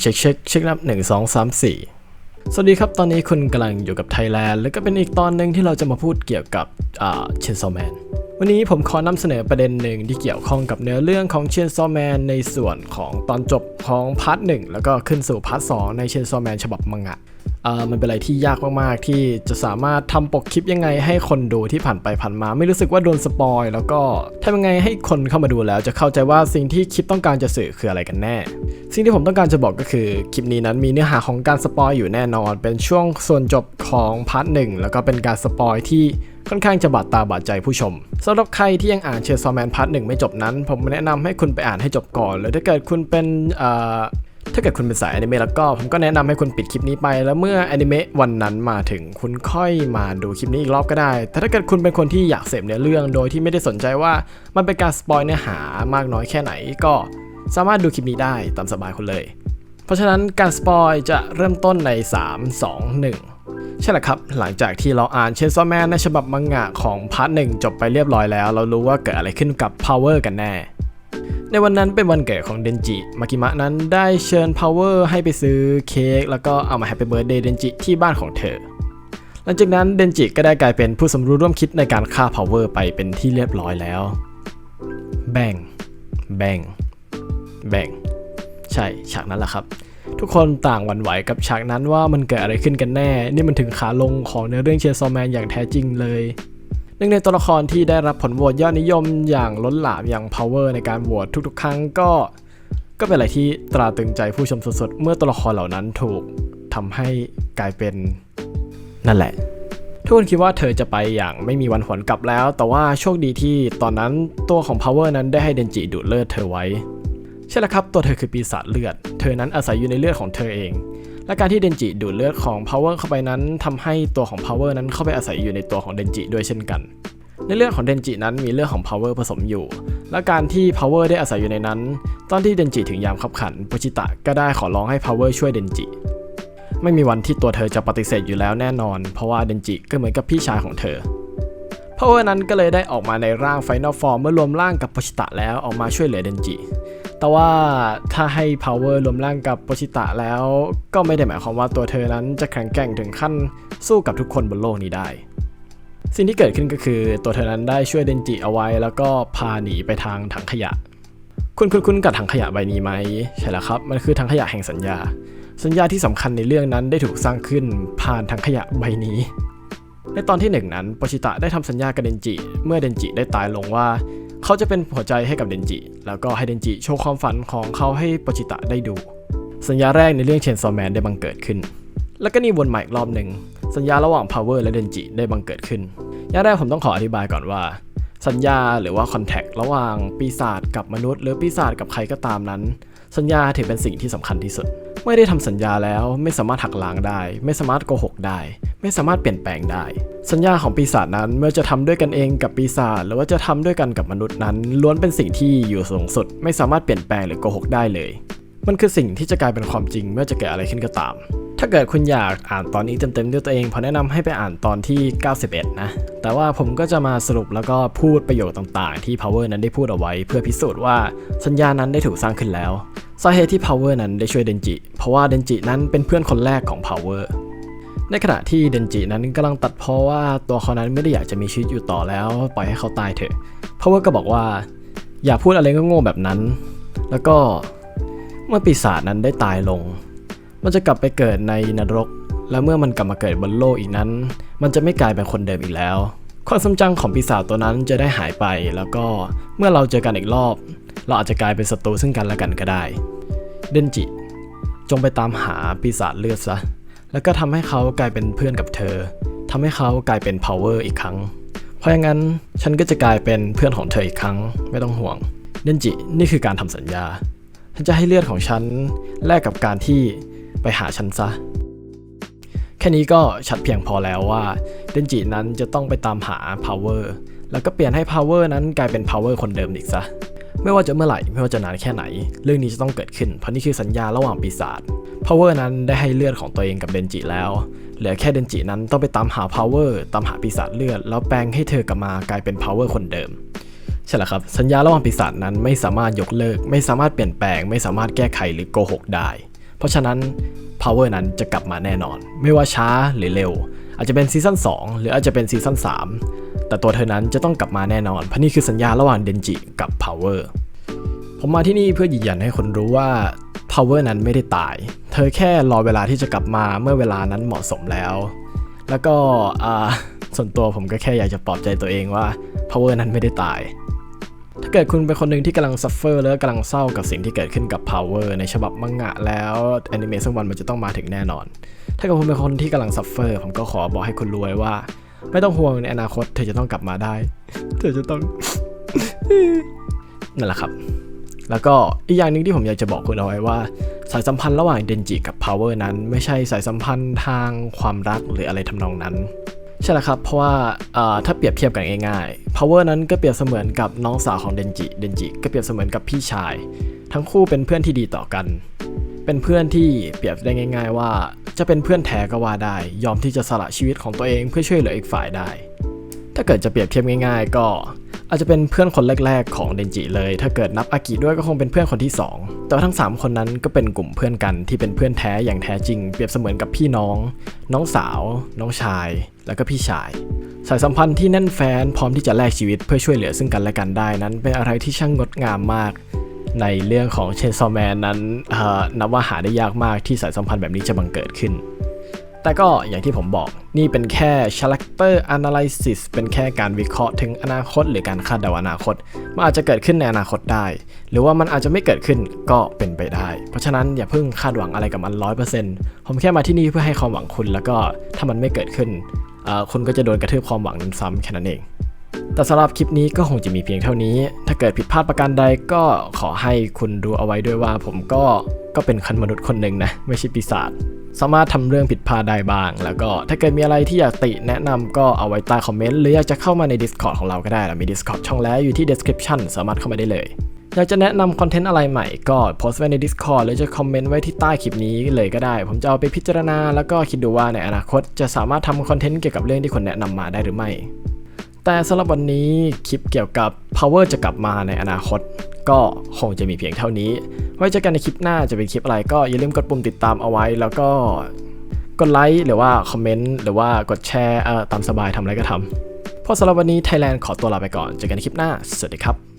เช็คเช็คเช็คนับหนึ่งสองสามสี่สวัสดีครับ ตอนนี้คุณกำลังอยู่กับไทยแลนด์ แล้วก็เป็นอีกตอนหนึ่งที่เราจะมาพูดเกี่ยวกับเชนซอแมน วันนี้ผมขอนำเสนอประเด็นหนึ่งที่เกี่ยวข้องกับเนื้อเรื่องของเชนซอแมนในส่วนของตอนจบของพาร์ทหนึ่งแล้วก็ขึ้นสู่พาร์ทสองในเชนซอแมนฉบับมังงะ มันเป็นอะไรที่ยากมากๆ ที่จะสามารถทำปกคลิปยังไงให้คนดูที่ผ่านไปผ่านมา ไม่รู้สึกว่าโดนสปอยแล้วก็ทำยังไงให้คนเข้ามาดูแล้ว จะเข้าใจว่าสิ่งที่คลิปต้องการจะสื่อคืออะไรกันแน่ สิ่งที่ผมต้องการจะบอกก็คือคลิปนี้นั้นมีเนื้อหาของการสปอยอยู่แน่นอน เป็นช่วงส่วนจบของพาร์ทหนึ่งแล้วก็เป็นการสปอยที่ค่อนข้างจะบาดตาบาดใจผู้ชมสำหรับใครที่ยังอ่านเชอร์ซอแมนพาร์ทหนึ่งไม่จบนั้น ผมแนะนำให้คุณไปอ่านให้จบก่อนหรือถ้าเกิดคุณเป็น ถ้าเกิดคุณเป็นสายอนิเมะแล้วก็ผมก็แนะนำให้คุณปิดคลิปนี้ไป แล้วเมื่ออนิเมะวันนั้นมาถึงคุณค่อยมาดูคลิปนี้อีกรอบก็ได้ แต่ถ้าเกิดคุณเป็นคนที่อยากเสพเนื้อเรื่องโดยที่ไม่ได้สนใจว่ามันเป็นการสปอยเนื้อหามากน้อยแค่ไหนก็สามารถดูคลิปนี้ได้ตามสบายคุณเลย เพราะฉะนั้นการสปอยจะเริ่มต้นใน 3 2 1 ใช่แหละครับ หลังจากที่เราอ่านเชนซอแมนในฉบับมังงะของพาร์ทหนึ่งจบไปเรียบร้อยแล้ว เรารู้ว่าเกิดอะไรขึ้นกับ Power กันแน่ ในวันนั้นเป็นวันเกิดของเดนจิ มากิมะนั้นได้เชิญ Power ให้ไปซื้อเค้กแล้วก็เอามาแฮปปี้เบิร์ดเดย์เดนจิที่บ้านของเธอ หลังจากนั้นเดนจิก็ได้กลายเป็นผู้สมรู้ร่วมคิดในการฆ่า Power ไปเป็นที่เรียบร้อยแล้ว แบ่งแบ่งแบ่งใช่ฉากนั้นแหละครับ ทุกคนต่างหวั่นไหวกับฉากนั้นว่ามันเกิดอะไรขึ้นกันแน่ นี่มันถึงขาลงของเนื้อเรื่องเชียนซอแมนอย่างแท้จริงเลย หนึ่งในตัวละครที่ได้รับผลโหวตยอดนิยมอย่างล้นหลามอย่าง power ในการโหวตทุกๆ ครั้งก็ ก็เป็นอะไรที่ตราตรึงใจผู้ชมสุดๆ เมื่อตัวละครเหล่านั้นถูกทำให้กลายเป็นนั่นแหละ ทุกคนคิดว่าเธอจะไปอย่างไม่มีวันหวนกลับแล้ว แต่ว่าโชคดีที่ตอนนั้นตัวของ power นั้นได้ให้เดนจิดูดเลือดเธอไว้ ใช่แล้วครับตัวเธอคือปีศาจเลือด เธอนั้นอาศัยอยู่ในเลือดของเธอเอง และการที่เดนจิดูดเลือดของ Power เข้าไปนั้นทำให้ตัวของ Power นั้นเข้าไปอาศัยอยู่ในตัวของเดนจิด้วยเช่นกัน ในเลือดของเดนจินั้นมีเลือดของ Power ผสมอยู่ และการที่ Power ได้อาศัยอยู่ในนั้น ตอนที่เดนจิถึงยามขับขันโปชิตะก็ได้ขอร้องให้ Power ช่วยเดนจิ ไม่มีวันที่ตัวเธอจะปฏิเสธอยู่แล้วแน่นอน เพราะว่าเดนจิก็เหมือนกับพี่ชายของเธอ Power นั้นก็เลยได้ออกมาในร่าง Final Form เมื่อรวมร่างกับปชิตะแล้วออกมาช่วยเหลือเดนจิ แต่ว่าถ้าให้ power รวมร่างกับโปชิตะแล้ว ก็ไม่ได้หมายความว่าตัวเธอนั้นจะแข็งแกร่งถึงขั้นสู้กับทุกคนบนโลกนี้ได้ สิ่งที่เกิดขึ้นก็คือตัวเธอนั้นได้ช่วยเดนจิเอาไว้ แล้วก็พาหนีไปทางถังขยะ คุณคุณคุณกับถังขยะใบนี้ไหมใช่แล้วครับ มันคือถังขยะแห่งสัญญา สัญญาที่สำคัญในเรื่องนั้นได้ถูกสร้างขึ้นผ่านถังขยะใบนี้ ในตอนที่หนึ่งนั้นโปชิตะได้ทำสัญญากับเดนจิ เมื่อเดนจิได้ตายลงว่า เขาจะเป็นหัวใจให้กับเดนจิ แล้วก็ให้เดนจิโชว์ความฝันของเขาให้ปชิตะได้ดู สัญญาแรกในเรื่องเชนซอแมนได้บังเกิดขึ้น แล้วก็นี่วนใหม่อีกรอบหนึ่ง สัญญาระหว่าง Power และเดนจิได้บังเกิดขึ้น อย่างแรกผมต้องขออธิบายก่อนว่า สัญญาหรือว่าคอนแทคระหว่างปีศาจกับมนุษย์ หรือปีศาจกับใครก็ตามนั้น สัญญาถือเป็นสิ่งที่สำคัญที่สุด เมื่อได้ทำสัญญาแล้วไม่สามารถหักล้างได้ ไม่สามารถโกหกได้ ไม่สามารถเปลี่ยนแปลงได้ สัญญาของปีศาจนั้นเมื่อจะทำด้วยกันเองกับปีศาจหรือว่าจะทำด้วยกันกับมนุษย์นั้น ล้วนเป็นสิ่งที่อยู่สูงสุด ไม่สามารถเปลี่ยนแปลงหรือโกหกได้เลย มันคือสิ่งที่จะกลายเป็นความจริงเมื่อจะเกิดอะไรขึ้นก็ตามถ้าเกิดคุณอยากอ่านตอนนี้เต็มๆด้วยตัวเองผมแนะนำให้ไปอ่านตอนที่ 91 นะ แต่ว่าผมก็จะมาสรุปแล้วก็พูดประโยคต่างๆ ที่ Power นั้นได้พูดเอาไว้ เพื่อพิสูจน์ว่าสัญญานั้นได้ถูกสร้างขึ้นแล้ว สาเหตุที่ Power นั้นได้ช่วยเดนจิ เพราะว่าเดนจินั้นเป็นเพื่อนคนแรกของ Power ในขณะที่เดนจินั้นกำลังตัดเพราะว่าตัวเขานั้นไม่ได้อยากจะมีชีวิตอยู่ต่อแล้ว ปล่อยให้เขาตายเถอะ Power ก็บอกว่า อย่าพูดอะไรก็โง่แบบนั้น แล้วก็เมื่อปีศาจนั้นได้ตายลง มันจะกลับไปเกิดในนรก และเมื่อมันกลับมาเกิดบนโลกอีกนั้น มันจะไม่กลายเป็นคนเดิมอีกแล้ว ความทรงจำของปีศาจตัวนั้นจะได้หายไป แล้วก็เมื่อเราเจอกันอีกรอบ เราอาจจะกลายเป็นศัตรูซึ่งกันและกันก็ได้ เดนจิ จงไปตามหาปีศาจเลือดซะ แล้วก็ทำให้เขากลายเป็นเพื่อนกับเธอทำให้เขากลายเป็น power อีกครั้ง เพราะอย่างนั้นฉันก็จะกลายเป็นเพื่อนของเธออีกครั้งไม่ต้องห่วง เดนจิ นี่คือการทำสัญญา ฉันจะให้เลือดของฉันแลกกับการที่ไปหาฉันซะ แค่นี้ก็ชัดเพียงพอแล้วว่า เดนจินั้นจะต้องไปตามหา power แล้วก็เปลี่ยนให้ power นั้นกลายเป็น power คนเดิมอีกซะ ไม่ว่าจะเมื่อไหร่ไม่ว่าจะนานแค่ไหน เรื่องนี้จะต้องเกิดขึ้นเพราะนี่คือสัญญาระหว่างปีศาจ power นั้นได้ให้เลือดของตัวเองกับเดนจิแล้วเหลือแค่เดนจินั้นต้องไปตามหา power ตามหาปีศาจเลือด แล้วแปลงให้เธอกลับมากลายเป็น power คนเดิมใช่แล้วครับ สัญญาระหว่างปีศาจนั้นไม่สามารถยกเลิก ไม่สามารถเปลี่ยนแปลง ไม่สามารถแก้ไขหรือโกหกได้ เพราะฉะนั้น power นั้นจะกลับมาแน่นอน ไม่ว่าช้าหรือเร็ว อาจจะเป็นซีซั่น2หรืออาจจะเป็นซีซั่น3 แต่ตัวเธอนั้นจะต้องกลับมาแน่นอนเพราะนี่คือสัญญาระหว่างเดนจิกับ power ผมมาที่นี่เพื่อยืนยันให้คนรู้ว่า power นั้นไม่ได้ตาย เธอแค่รอเวลาที่จะกลับมาเมื่อเวลานั้นเหมาะสมแล้ว แล้วก็อ่าส่วนตัวผมก็แค่อยากจะปลอบใจตัวเองว่า power นั้นไม่ได้ตาย ถ้าเกิดคุณเป็นคนหนึ่งที่กำลังซัฟเฟอร์แล้วกำลังเศร้ากับสิ่งที่เกิดขึ้นกับ power ในฉบับมังงะแล้วแอนิเมะสักวันมันจะต้องมาถึงแน่นอน ถ้าเกิดคุณเป็นคนที่กำลังซัฟเฟอร์ผมก็ขอบอกให้คุณรู้ไว้ว่า ไม่ต้องห่วงในอนาคต เธอจะต้องกลับมาได้ เธอจะต้อง นั่นแหละครับ แล้วก็อีกอย่างหนึ่งที่ผมอยากจะบอกคุณเอาไว้ว่า สายสัมพันธ์ระหว่างเดนจิกับ Power นั้น ไม่ใช่สายสัมพันธ์ทางความรักหรืออะไรทำนองนั้นใช่แล้วครับ เพราะว่าถ้าเปรียบเทียบกันง่ายๆ Power นั้นก็เปรียบเสมือนกับน้องสาวของเดนจิ เดนจิก็เปรียบเสมือนกับพี่ชาย ทั้งคู่เป็นเพื่อนที่ดีต่อกัน เป็นเพื่อนที่เปรียบได้ง่าย ๆ ว่า จะเป็นเพื่อนแท้ก็ว่าได้ ยอมที่จะสละชีวิตของตัวเองเพื่อช่วยเหลืออีกฝ่ายได้ ถ้าเกิดจะเปรียบเทียบง่าย ๆ ก็อาจจะเป็นเพื่อนคนแรก ๆ ของเดนจิเลย ถ้าเกิดนับอากิด้วยก็คงเป็นเพื่อนคนที่ 2 แต่ว่าทั้ง 3 คนนั้นก็เป็นกลุ่มเพื่อนกันที่เป็นเพื่อนแท้อย่างแท้จริง เปรียบเสมือนกับพี่น้อง น้องสาว น้องชาย แล้วก็พี่ชาย สายสัมพันธ์ที่แน่นแฟ้นพร้อมที่จะแลกชีวิตเพื่อช่วยเหลือซึ่งกันและกันได้นั้น เป็นอะไรที่ช่างงดงามมาก ในเรื่องของเชนซอแมนนั้นนับว่าหาได้ยากมากที่สายสัมพันธ์แบบนี้จะบังเกิดขึ้น แต่ก็อย่างที่ผมบอกนี่เป็นแค่ character analysis เป็นแค่การวิเคราะห์ถึงอนาคต หรือการคาดเดาอนาคต มันอาจจะเกิดขึ้นในอนาคตได้ หรือว่ามันอาจจะไม่เกิดขึ้นก็เป็นไปได้ เพราะฉะนั้นอย่าเพิ่งคาดหวังอะไรกับมัน 100%ผมแค่มาที่นี่เพื่อให้ความหวังคุณแล้วก็ถ้ามันไม่เกิดขึ้นคุณก็จะโดนกระทืบความหวังนั้นซ้ำแค่นั้นเอง แต่สำหรับคลิปนี้ก็คงจะมีเพียงเท่านี้ ถ้าเกิดผิดพลาดประการใดก็ขอให้คุณดูเอาไว้ด้วยว่า ผมก็ก็เป็นคนมนุษย์คนหนึ่งนะ ไม่ใช่ปีศาจสามารถทำเรื่องผิดพลาดได้บ้าง แล้วก็ถ้าเกิดมีอะไรที่อยากติแนะนำก็เอาไว้ใต้คอมเมนต์ หรืออยากจะเข้ามาใน Discord ของเราก็ได้เรามี Discord ช่องแล้วอยู่ที่ description สามารถเข้ามาได้เลย อยากจะแนะนำคอนเทนต์อะไรใหม่ก็โพสต์ไว้ใน Discord หรือจะคอมเมนต์ไว้ที่ใต้คลิปนี้เลยก็ได้ ผมจะเอาไปพิจารณา แล้วก็คิดดูว่าในอนาคตจะสามารถทำคอนเทนต์เกี่ยวกับเรื่องที่คนแนะนำมาได้หรือไม่ แต่สำหรับวันนี้คลิปเกี่ยวกับ power จะกลับมาในอนาคต ก็คงจะมีเพียงเท่านี้ ไว้เจอกันในคลิปหน้าจะเป็นคลิปอะไรก็อย่าลืมกดปุ่มติดตามเอาไว้ แล้วก็กดไลค์หรือว่าคอมเมนต์หรือว่ากดแชร์ตามสบายทำอะไรก็ทำเพราะสำหรับวันนี้ไทยแลนด์ขอตัวลาไปก่อนเจอกันในคลิปหน้า สวัสดีครับ